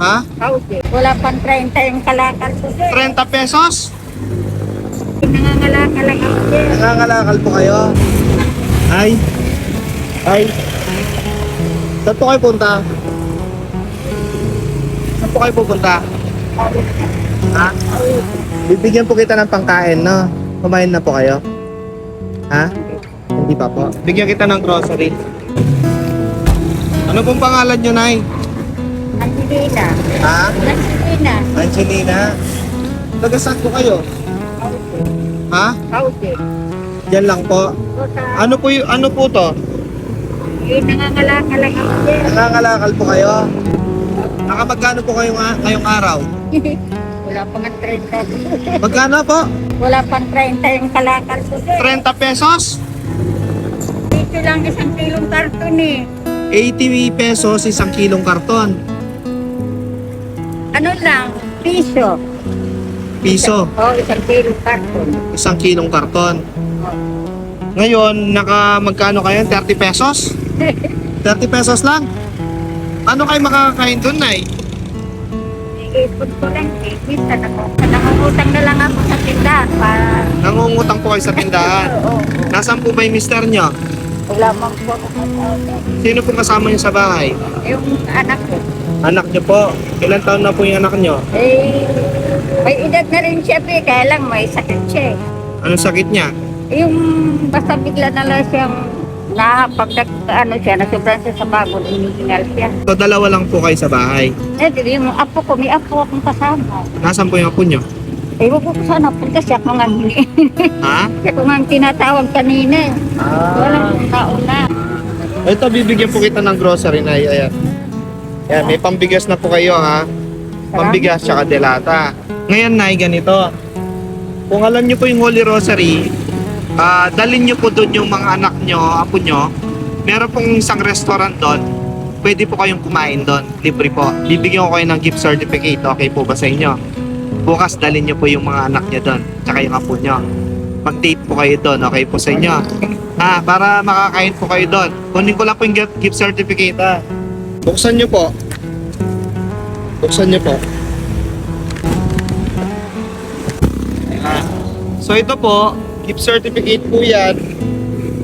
Ha? Kausi. Wala pang 30 yung kalakal ko sir. 30 pesos? Nangangalakal lang ako sir. Nangangalakal po kayo? Ay. Ay. Saan po kayo punta? Saan po kayo pupunta? Ha? Bibigyan po kita ng pangkain, no? Kumain na po kayo? Ha? Hindi pa po. Bigyan kita ng grocery. Ano pong pangalan nyo, Nay? Angelina. Ha? Angelina. Angelina. Taga saan po kayo? Kausi. Ha? Kausi. Diyan lang po. Ano po y- ano po to? eh, nangangalakal lang ako. Nangangalakal po kayo? Nakamagkano po kayong, a- ngayong araw? Wala pang 30. Magkano po? Wala pang 30 yung kalakal ko sir. 30 pesos? Dito lang isang kilong karton eh. 80 pesos isang kilong karton. Ano lang, piso. Piso, Oo, isang kilong karton. isang kilong karton. Ngayon, naka magkano kayo? 30 pesos? 30 pesos lang? Ano kayo makakakain doon, Nay? Iipon ko lang eh. Minsan ako. Nangungutang na lang ako sa tindahan para... Nangungutang po kayo sa tindahan. Oo. Nasaan po ba yung mister nyo? Wala mang po ako. Sino po kasama nyo sa bahay? Yung anak ko. Anak nyo po. Ilan taon na po yung anak nyo? Eh, may edad na rin siya eh. Kaya lang may sakit siya eh. Anong sakit niya? Yung basta bigla na lang siyang na pag ano siya, nasobran siya sa bagon, inihingal siya. So, dalawa lang po kayo sa bahay. Eh, di yung apo ko, may apo akong kasama. Nasaan po yung apo nyo? Wag ko sana punta siya kung ang Ha? siya kung ang tinatawag kanina. eh. Walang nauna. Ito, bibigyan po kita ng grocery na ayan. Ayan, may pambigas na po kayo ha. Pambigas tsaka delata. Ngayon na, ganito. Kung alam nyo po yung Holy Rosary, ah dalhin nyo po doon yung mga anak nyo, apo nyo. Meron pong isang restaurant doon. Pwede po kayong kumain doon. Libre po. Bibigyan ko kayo ng gift certificate. Okay po ba sa inyo? Bukas dalhin nyo po yung mga anak nyo doon. Tsaka yung apo nyo. Mag-date po kayo doon. Okay po sa inyo? Ah, para makakain po kayo doon. Kunin ko lang po yung gift- gift certificate ha. Buksan nyo po. Buksan nyo po. Ah. So ito po, gift certificate po yan.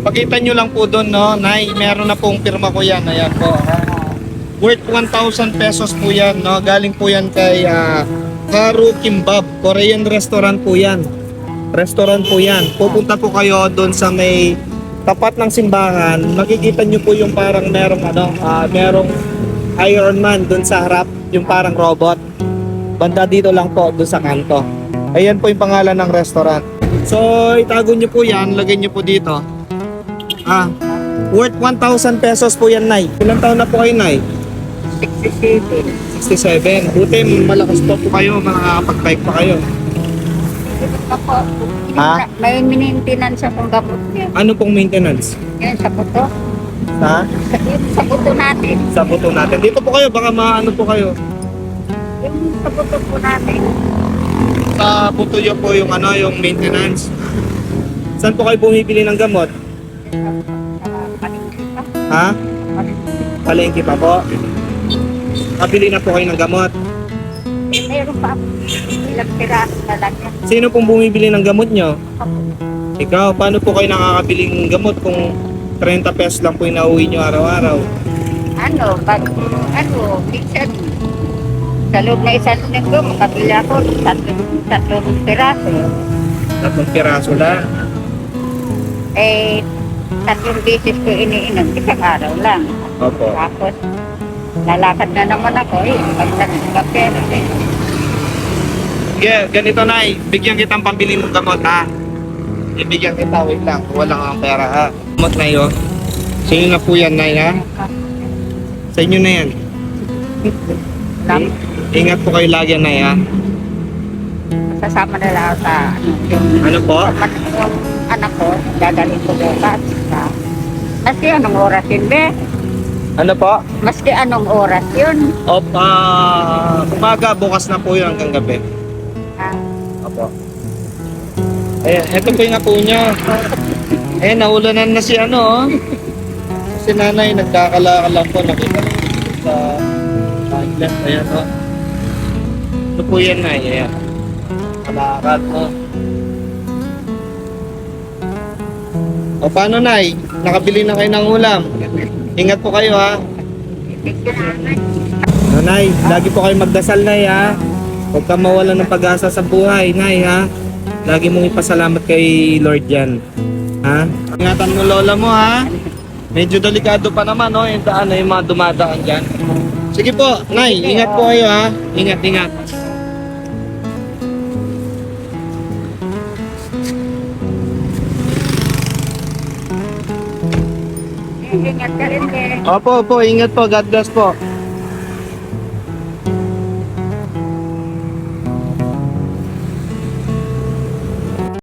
Pakita nyo lang po doon, no? Nay, meron na pong pirma ko yan. Ayan po. ah. Worth 1,000 pesos po yan, no? Galing po yan kay ah, Haru Kimbab. Korean restaurant po yan. Restaurant po yan. Pupunta po kayo doon sa may tapat ng simbahan. Makikita nyo po yung parang merong ano, ah, merong Iron Man doon sa harap. Yung parang robot. Banda dito lang po, doon sa kanto. Ayan po yung pangalan ng restaurant. So, itago nyo po yan. Lagay nyo po dito. Ah, worth 1,000 pesos po yan, Nay. Ilang taon na po kayo, Nay? 67. 67. Buti, malakas pa po kayo. Makakapag-bike pa kayo. Ako, Ha? may maintenance akong gamot niya. Ano pong maintenance? Yan sa buto. Ha? Sa, yung sa buto natin. Sa buto natin. Dito po kayo, baka maano po kayo. Yung sa buto po natin. Sa buto nyo po yung ano, yung maintenance. Saan po kayo bumibili ng gamot? Ha? Palengke pa po. Kabili na po kayo ng gamot. Eh, meron pa ako ilang piraso na lang yan. Sino pong bumibili ng gamot nyo? Ako. Ikaw, paano po kayo nakakabili ng gamot kung 30 pesos lang po yung nauwi nyo araw-araw? Ano, pag, ano, minsan, sa loob na isang linggo, makabili ako tatlong, tatlong piraso. Tatlong piraso lang. Eh, tatlong beses ko iniinom, isang araw lang. Opo. Tapos, lalakad na naman ako eh, pag nagkape. Eh. Yeah, ganito na Bigyan kitang pambili ng gamot ha. Ibigyan kita, wait lang. Wala kang pera ha. Gamot na yun. Sa inyo na po yan, Nay ha. Sa inyo na yan. Lang, Ingat po kayo lagi, Nay ha. sasama na lang ako sa, ano, yung, Ano po? Pag yung anak ko, dadalhin ko bukas. Sa, maski anong oras yun, be? Ano po? Maski anong oras yun. Opa, umaga, bukas na po yun hanggang gabi. Ah, Opo. Ayan, ito po yung apo nyo. Ayan, naulanan na si ano, oh. Si nanay, nagkakalakal lang po, nakita ko sa toilet. Ayan, oh. Ito po yan, Nay. Ayan. Kalakad mo. O paano, Nay? Nakabili na kayo ng ulam. Ingat po kayo, ha? No, Nay, lagi po kayo magdasal, Nay, ha? Huwag ka mawala ng pag-asa sa buhay, Nay, ha? Lagi mong ipasalamat kay Lord yan. Ha? Ingatan mo lola mo, ha? Medyo delikado pa naman, no? Yung daan na yung mga dumadaan dyan. Sige po, Nay, ingat po kayo, ha? Ingat, ingat. Ingat ka rin eh. Opo, opo, ingat po. God bless po.